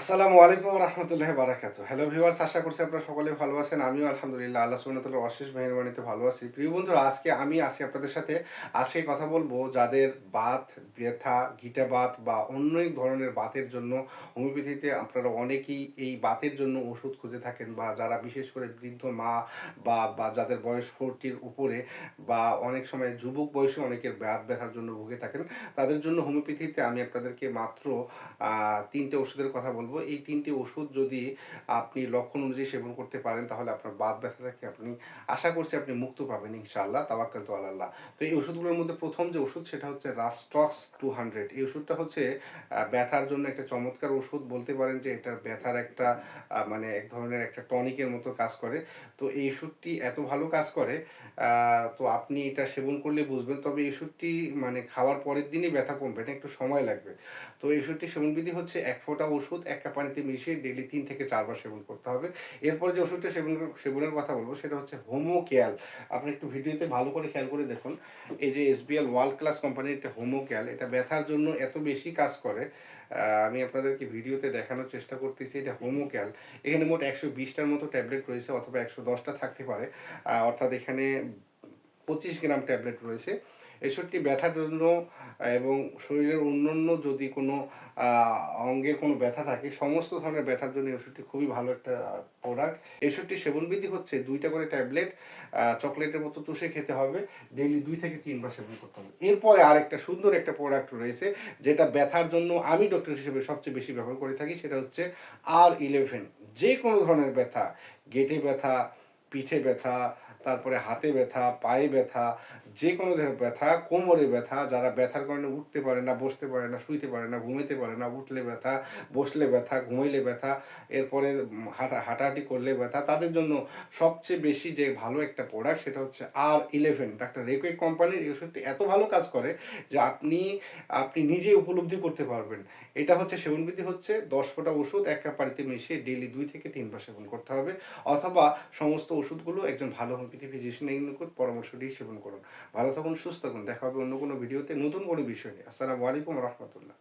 আসসালামু আলাইকুম রহমতুল্লাহ বারাকাত hello viewers আশা করছি আপনারা সকলে ভালো আছেন। আমিও আলহামদুলিল্লাহ, আল্লাহ সুবহানাহু অশেষ মেহরবানিতে ভালো আছি। প্রিয় বন্ধুরা, আজকে আমি আছি আপনাদের সাথে। আজকে কথা বলব যাদের বাত, ব্যথা, গিটা বাত বা অন্য ধরনের বাতের জন্য। হোমিওপ্যাথিতে আপনারা অনেকেই এই বাতের জন্য ওষুধ খুঁজে থাকেন বা যারা বিশেষ করে বৃদ্ধ মা বা বা যাদের বয়স ফোরটির উপরে বা অনেক সময় যুবক বয়সে অনেকের বাত ব্যথার জন্য ভুগে থাকেন, তাদের জন্য হোমিওপ্যাথিতে আমি আপনাদেরকে মাত্র তিনটে ওষুধের কথা বলব। এই তিনটি ওষুধ যদি আপনি লক্ষণ অনুযায়ী সেবন করতে পারেন, তাহলে আপনার বাদ ব্যথা থেকে আপনি আশা করছি আপনি মুক্ত পাবেন ইনশাআল্লাহ তাওয়াক্কাল তো আল্লাহ। তো এই ওষুধগুলোর মধ্যে প্রথম যে ওষুধ, সেটা হচ্ছে রাস্টক্স টু হান্ড্রেড। এই ওষুধটা হচ্ছে ব্যথার জন্য একটা চমৎকার ওষুধ। বলতে পারেন যে এটার ব্যথার একটা মানে এক ধরনের একটা টনিকের মতো কাজ করে। তো এই ওষুধটি এত ভালো কাজ করে তো আপনি এটা সেবন করলে বুঝবেন। তবে এই ওষুধটি মানে খাওয়ার পরের দিনই ব্যথা কমবে না একটু সময় লাগবে। তো এই ওষুধটি সেবন বিধি হচ্ছে এক ফোঁটা ওষুধ, এক কাপ পানিতে মিশিয়ে ডেলি তিন থেকে চারবার সেবন করতে হবে। এরপর যে ওষুধটা সেবন, সেবনের কথা বলব সেটা হচ্ছে হোমোকেয়াল আপনি একটু ভিডিওতে ভালো করে খেয়াল করে দেখুন, এই যে এসবিএল ওয়ার্ল্ড ক্লাস কোম্পানির একটা হোমোকেয়াল এটা ব্যথার জন্য এত বেশি কাজ করে আমি আপনাদেরকে ভিডিওতে দেখানোর চেষ্টা করতেছি, এটা হোমোক্যাল এখানে মোট একশো বিশটার মতো ট্যাবলেট রয়েছে অথবা একশো দশটা থাকতে পারে অর্থাৎ এখানে পঁচিশ গ্রাম ট্যাবলেট রয়েছে। এসবটি ব্যথার জন্য এবং শরীরের অন্যান্য যদি কোনো আহ, অঙ্গের কোনো ব্যথা থাকে সমস্ত ধরনের ব্যথার জন্য এই ওষুধটি খুবই ভালো একটা প্রোডাক্ট। এই ওষুধটি সেবনবিধি হচ্ছে দুইটা করে ট্যাবলেট চকলেটের মতো চুষে খেতে হবে ডেইলি দুই থেকে তিনবার সেবন করতে হবে। এরপরে আরেকটা সুন্দর একটা প্রোডাক্ট রয়েছে যেটা ব্যথার জন্য আমি ডক্টর হিসেবে সবচেয়ে বেশি ব্যবহার করে থাকি সেটা হচ্ছে আর ইলেভেন। যে কোনো ধরনের ব্যথা গেটে ব্যথা পিঠে ব্যথা তারপরে হাতে ব্যথা, পায়ে ব্যথা যে কোনো ধরনের ব্যথা, কোমরে ব্যথা, যারা ব্যথার কারণে উঠতে পারে না, বসতে পারে না, শুইতে পারে না, ঘুমাইতে পারে না, উঠলে ব্যথা, বসলে ব্যথা, ঘুমাইলে ব্যথা, এরপরে হাঁটা, হাঁটাহাঁটি করলে ব্যথা, তাদের জন্য সবচেয়ে বেশি যে ভালো একটা প্রোডাক্ট সেটা হচ্ছে আর ইলেভেন ডাক্তার রেকুয়েক কোম্পানির ওষুধটি এত ভালো কাজ করে যে আপনি আপনি নিজেই উপলব্ধি করতে পারবেন। এটা হচ্ছে সেবনবিধি হচ্ছে দশ ফোঁটা ওষুধ, এক কাপ মিশিয়ে ডেলি দুই থেকে তিনবার সেবন করতে হবে। অথবা সমস্ত ওষুধগুলো একজন ভালো হোমিওপ্যাথি ফিজিশিয়ানের নিকট পরামর্শটি সেবন করুন। ভালো থাকুন, সুস্থ থাকুন। দেখা হবে অন্য কোনো ভিডিওতে নতুন কোনো বিষয় নিয়ে। আসসালামু আলাইকুম রহমতুল্লাহ।